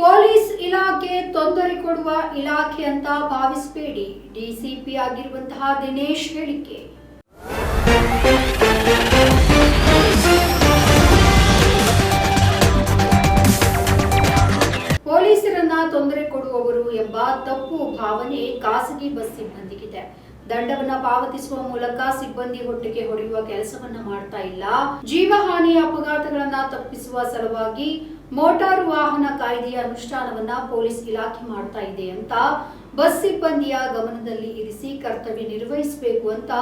Police ಇಲಾಖೆ ತೊಂದರೆ ಕೊಡುವ ಇಲಾಖೆ ಅಂತ ಭಾವಿಸಬೇಡಿ. ಡಿಸಿಪಿ ಆಗಿರುವಂತಹ ದಿನೇಶ್ ಹೇಳಿಕೆ. ಪೊಲೀಸರನ್ನ ತೊಂದರೆ ಕೊಡುವವರು ಎಂಬ ತಪ್ಪು ಭಾವನೆ ಖಾಸಗಿ ಬಸ್ ಸಿಬ್ಬಂದಿಗಿದೆ. ದಂಡವನ್ನ ಪಾವತಿಸುವ ಮೂಲಕ ಸಿಬ್ಬಂದಿ ಹೊಟ್ಟೆಗೆ ಹೊಡೆಯುವ ಕೆಲಸವನ್ನ ಮಾಡ್ತಾ ಇಲ್ಲ. ಜೀವಹಾನಿ ಅಪಘಾತಗಳನ್ನ ತಪ್ಪಿಸುವ ಸಲುವಾಗಿ ಮೋಟಾರು ವಾಹನ ಕಾಯ್ದೆಯ ಅನುಷ್ಠಾನವನ್ನ ಪೊಲೀಸ್ ಇಲಾಖೆ ಮಾಡ್ತಾ ಇದೆ ಅಂತ ಬಸ್ ಸಿಬ್ಬಂದಿಯ ಗಮನದಲ್ಲಿ ಇರಿಸಿ ಕರ್ತವ್ಯ ನಿರ್ವಹಿಸಬೇಕು ಅಂತ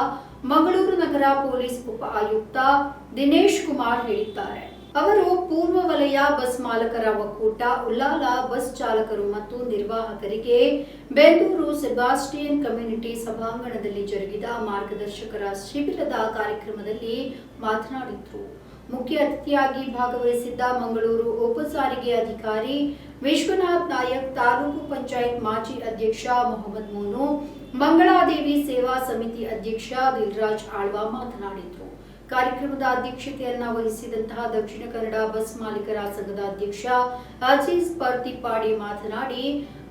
ಮಂಗಳೂರು ನಗರ ಪೊಲೀಸ್ ಉಪ ಆಯುಕ್ತ ದಿನೇಶ್ ಕುಮಾರ್ ಹೇಳಿದ್ದಾರೆ. ಅವರು ಪೂರ್ವ ವಲಯ ಬಸ್ ಮಾಲಕರ ಒಕ್ಕೂಟ ಉಲ್ಲಾಲ ಬಸ್ ಚಾಲಕರು ಮತ್ತು ನಿರ್ವಾಹಕರಿಗೆ ಬೆಂಗಳೂರು ಸೆಬಾಸ್ಟಿಯನ್ ಕಮ್ಯುನಿಟಿ ಸಭಾಂಗಣದಲ್ಲಿ ಜರುಗಿದ ಮಾರ್ಗದರ್ಶಕರ ಶಿಬಿರದ ಕಾರ್ಯಕ್ರಮದಲ್ಲಿ ಮಾತನಾಡಿದರು. ಮುಖ್ಯ ಅತಿಥಿಯಾಗಿ ಭಾಗವಹಿಸಿದ್ದ ಮಂಗಳೂರು ಉಪ ಸಾರಿಗೆ ಅಧಿಕಾರಿ ವಿಶ್ವನಾಥ್ ನಾಯಕ್, ತಾಲೂಕು ಪಂಚಾಯತ್ ಮಾಜಿ ಅಧ್ಯಕ್ಷ ಮೊಹಮ್ಮದ್ ಮೋನು, ಮಂಗಳಾದೇವಿ ಸೇವಾ ಸಮಿತಿ ಅಧ್ಯಕ್ಷ ದಿಲ್ರಾಜ್ ಆಳ್ವಾ ಮಾತನಾಡಿದರು. ಕಾರ್ಯಕ್ರಮದ ಅಧ್ಯಕ್ಷತೆಯನ್ನ ವಹಿಸಿದಂತಹ ದಕ್ಷಿಣ ಕನ್ನಡ ಬಸ್ ಮಾಲೀಕರ ಸಂಘದ ಅಧ್ಯಕ್ಷ ಅಜೀಜ್ ಪರ್ತಿಪಾಡಿ ಮಾತನಾಡಿ,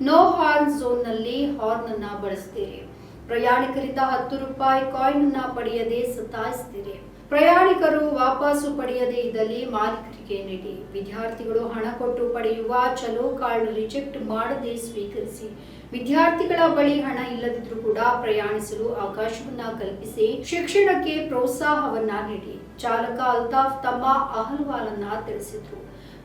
ನೋ ಹಾರ್ನ್ ಝೋನ್ನಲ್ಲಿ ಹಾರ್ನ್ ಅನ್ನ ಬಳಸುತ್ತೇವೆ ಪ್ರಯಾಣಿಕರಿಂದ ಹತ್ತು ರೂಪಾಯಿ ಕಾಯಿನ್ ಅನ್ನ ಪಡೆಯದೆ ಸತಾಯಿಸ್ತೀರಿ. ಪ್ರಯಾಣಿಕರು ವಾಪಸ್ಸು ಪಡೆಯದೇ ಇದ್ದಲ್ಲಿ ಮಾಲೀಕರಿಗೆ ನೀಡಿ. ವಿದ್ಯಾರ್ಥಿಗಳು ಹಣ ಕೊಟ್ಟು ಪಡೆಯುವ ಚಲೋ ಕಾರ್ಡ್ ರಿಜೆಕ್ಟ್ ಮಾಡದೆ ಸ್ವೀಕರಿಸಿ. ವಿದ್ಯಾರ್ಥಿಗಳ ಬಳಿ ಹಣ ಇಲ್ಲದಿದ್ರೂ ಕೂಡ ಪ್ರಯಾಣಿಸಲು ಅವಕಾಶವನ್ನ ಕಲ್ಪಿಸಿ ಶಿಕ್ಷಣಕ್ಕೆ ಪ್ರೋತ್ಸಾಹವನ್ನ ನೀಡಿ. ಚಾಲಕ ಅಲ್ತಾಫ್ ತಮ್ಮ ಅಹಲ್ವಾಲನ್ನ ತಿಳಿಸಿದ್ರು.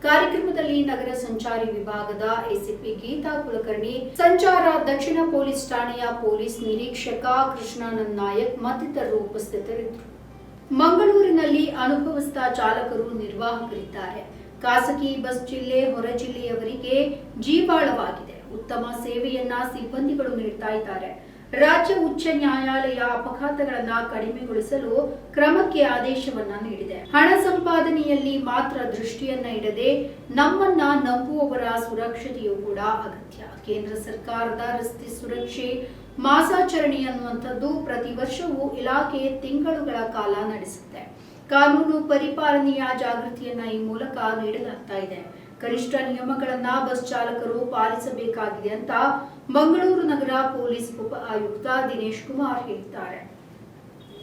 ಕಾರ್ಯಕ್ರಮದಲ್ಲಿ ನಗರ ಸಂಚಾರಿ ವಿಭಾಗದ ಎಸಿಪಿ ಗೀತಾ ಕುಲಕರ್ಣಿ, ಸಂಚಾರ ದಕ್ಷಿಣ ಪೊಲೀಸ್ ಠಾಣೆಯ ಪೊಲೀಸ್ ನಿರೀಕ್ಷಕ ಕೃಷ್ಣಾನಂದ್ ನಾಯಕ್ ಮತ್ತಿತರರು ಉಪಸ್ಥಿತರಿದ್ದರು. ಮಂಗಳೂರಿನಲ್ಲಿ ಅನುಭವಸ್ಥ ಚಾಲಕರು ನಿರ್ವಾಹಕರಿದ್ದಾರೆ ಖಾಸಗಿ ಬಸ್ ಜಿಲ್ಲೆ, ಹೊರ ಜಿಲ್ಲೆಯವರಿಗೆ ಜೀವಾಳವಾಗಿದೆ. ಉತ್ತಮ ಸೇವೆಯನ್ನ ಸಿಬ್ಬಂದಿಗಳು ನೀಡ್ತಾ ಇದ್ದಾರೆ. ರಾಜ್ಯ ಉಚ್ಚ ನ್ಯಾಯಾಲಯ ಅಪಘಾತಗಳನ್ನ ಕಡಿಮೆಗೊಳಿಸಲು ಕ್ರಮಕ್ಕೆ ಆದೇಶವನ್ನ ನೀಡಿದೆ. ಹಣ ಸಂಪಾದನೆಯಲ್ಲಿ ಮಾತ್ರ ದೃಷ್ಟಿಯನ್ನ ಇಡದೆ ನಮ್ಮನ್ನ ನಂಬುವವರ ಸುರಕ್ಷತೆಯೂ ಕೂಡ ಅಗತ್ಯ. ಕೇಂದ್ರ ಸರ್ಕಾರದ ರಸ್ತೆ ಸುರಕ್ಷೆ ಮಾಸಾಚರಣೆ ಅನ್ನುವಂಥದ್ದು ಪ್ರತಿ ವರ್ಷವೂ ಇಲಾಖೆ ತಿಂಗಳುಗಳ ಕಾಲ ನಡೆಸುತ್ತೆ. ಕಾನೂನು ಪರಿಪಾಲನೆಯ ಜಾಗೃತಿಯನ್ನ ಈ ಮೂಲಕ ನೀಡಲಾಗ್ತಾ ಇದೆ. ಕನಿಷ್ಠ ನಿಯಮಗಳನ್ನ ಬಸ್ ಚಾಲಕರು ಪಾಲಿಸಬೇಕಾಗಿದೆ ಅಂತ ಮಂಗಳೂರು ನಗರ ಪೊಲೀಸ್ ಉಪ ಆಯುಕ್ತ ದಿನೇಶ್ ಕುಮಾರ್ ಹೇಳಿದ್ದಾರೆ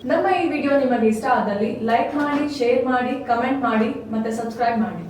ನಮ್ಮ ಈ ವಿಡಿಯೋ ನಿಮಗೆ ಇಷ್ಟ ಆದಲ್ಲಿ ಲೈಕ್ ಮಾಡಿ, ಶೇರ್ ಮಾಡಿ, ಕಮೆಂಟ್ ಮಾಡಿ ಮತ್ತೆ ಸಬ್ಸ್ಕ್ರೈಬ್ ಮಾಡಿ.